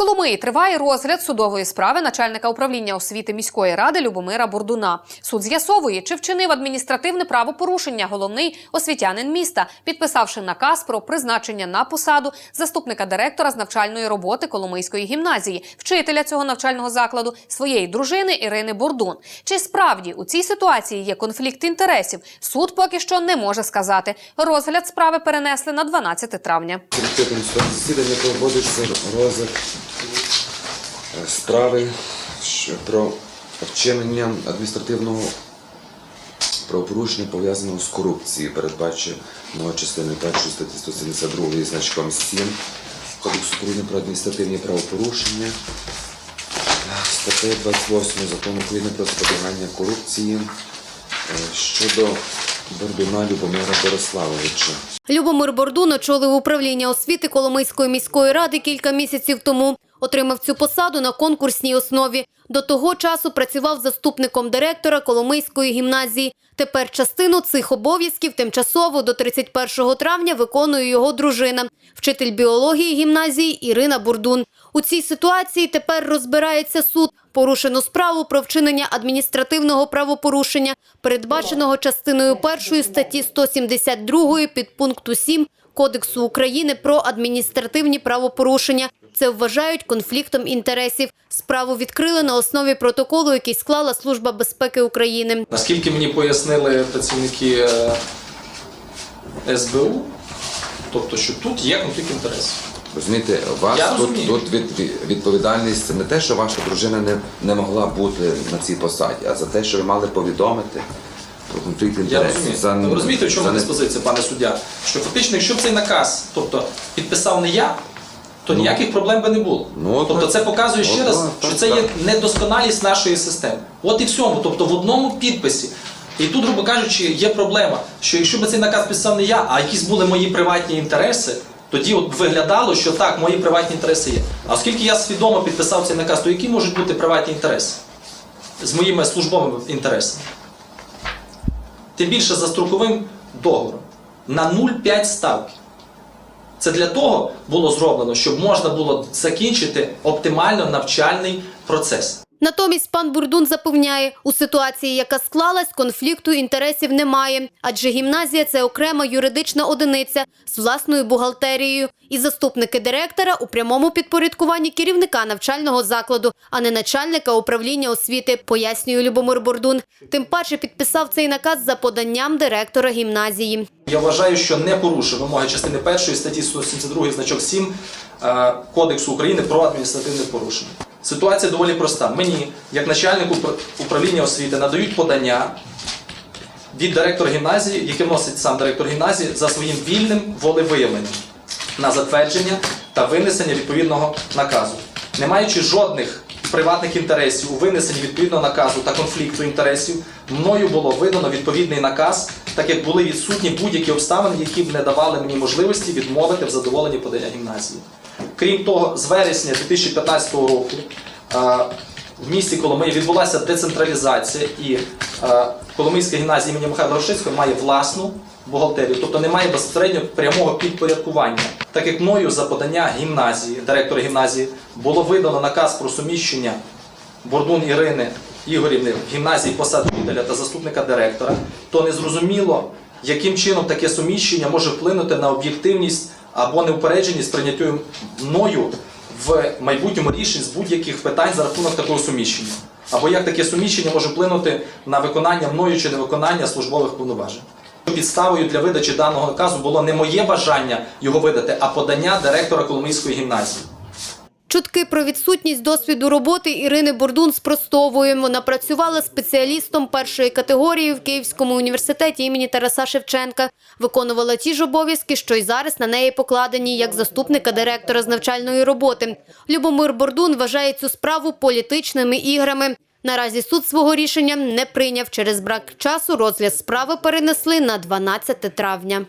Коломиї триває розгляд судової справи начальника управління освіти міської ради Любомира Бурдуна. Суд з'ясовує, чи вчинив адміністративне правопорушення головний освітянин міста, підписавши наказ про призначення на посаду заступника директора з навчальної роботи Коломийської гімназії, вчителя цього навчального закладу, своєї дружини Ірини Бурдун. Чи справді у цій ситуації є конфлікт інтересів? Суд поки що не може сказати. Розгляд справи перенесли на 12 травня. Засідання проводиться розгляд справи про вчинення адміністративного правопорушення пов'язаного з корупцією, передбаченого частиною 1 статті 172 значком 7 Кодексу України про адміністративні правопорушення, статтею 28 Закону України про запобігання корупції е, щодо Бордуна Любомира Бориславовича. Любомир Бордун очолив управління освіти Коломийської міської ради кілька місяців тому. Отримав цю посаду на конкурсній основі. До того часу працював заступником директора Коломийської гімназії. Тепер частину цих обов'язків тимчасово до 31 травня виконує його дружина, вчитель біології гімназії Ірина Бурдун. У цій ситуації тепер розбирається суд. Порушено справу про вчинення адміністративного правопорушення, передбаченого частиною першої статті 172 підпункту 7 Кодексу України про адміністративні правопорушення. Це вважають конфліктом інтересів. Справу відкрили на основі протоколу, який склала Служба безпеки України. Наскільки мені пояснили працівники е, СБУ, тобто, що тут є конфлікт інтересів. Розумієте, у вас Я тут, тут від, від- відповідальність це не те, що ваша дружина не, не могла бути на цій посаді, а за те, що ви мали повідомити про конфлікт Я інтересів. розумію. За, Ви розумієте, в чому за не- диспозиція, пане суддя? Що фактично, якщо б цей наказ, тобто підписав не я, то ніяких проблем би не було. Ну, тобто це показує ще Ну, раз, що це є недосконалість нашої системи. От і всьому. Тобто в одному підписі. І тут, грубо кажучи, є проблема, що якщо б цей наказ підписав не я, а якісь були мої приватні інтереси, тоді от виглядало, що так, мої приватні інтереси є. А оскільки я свідомо підписав цей наказ, то які можуть бути приватні інтереси з моїми службовими інтересами? Тим більше за строковим договором на 0,5 ставки. Це для того було зроблено, щоб можна було закінчити оптимально навчальний процес. Натомість пан Бурдун запевняє, у ситуації, яка склалась, конфлікту інтересів немає, адже гімназія це окрема юридична одиниця з власною бухгалтерією, і заступники директора у прямому підпорядкуванні керівника навчального закладу, а не начальника управління освіти, пояснює Любомир Бордун. Тим паче підписав цей наказ за поданням директора гімназії. Я вважаю, що не порушив вимоги частини 1 статті 172 значок 7 е, Кодексу України про адміністративне порушення. Ситуація доволі проста. Мені, як начальнику упра- управління освіти, надають подання від директора гімназії, яке вносить сам директор гімназії за своїм вільним волевиявленням на затвердження та винесення відповідного наказу, не маючи жодних приватних інтересів у винесенні відповідного наказу та конфлікту інтересів, мною було видано відповідний наказ, так як були відсутні будь-які обставини, які б не давали мені можливості відмовити в задоволенні подання гімназії. Крім того, з вересня 2015 року е, в місті Коломиї відбулася децентралізація і е, Коломийська гімназія імені Михайла Рошицького має власну бухгалтерію, тобто немає безпосередньо прямого підпорядкування. Так як мною за подання гімназії, директора гімназії, було видано наказ про суміщення Бордун Ірини Ігорівни в гімназії посад вчителя та заступника директора, то незрозуміло, яким чином таке суміщення може вплинути на об'єктивність або неупередженість прийняттю мною в майбутньому рішень з будь-яких питань за рахунок такого суміщення. Або як таке суміщення може вплинути на виконання мною чи невиконання службових повноважень. Підставою для видачі даного наказу було не моє бажання його видати, а подання директора Коломийської гімназії. Чутки про відсутність досвіду роботи Ірини Бордун спростовуємо. Вона працювала спеціалістом першої категорії в Київському університеті імені Тараса Шевченка. Виконувала ті ж обов'язки, що й зараз на неї покладені як заступника директора з навчальної роботи. Любомир Бордун вважає цю справу політичними іграми. Наразі суд свого рішення не прийняв. Через брак часу розгляд справи перенесли на 12 травня.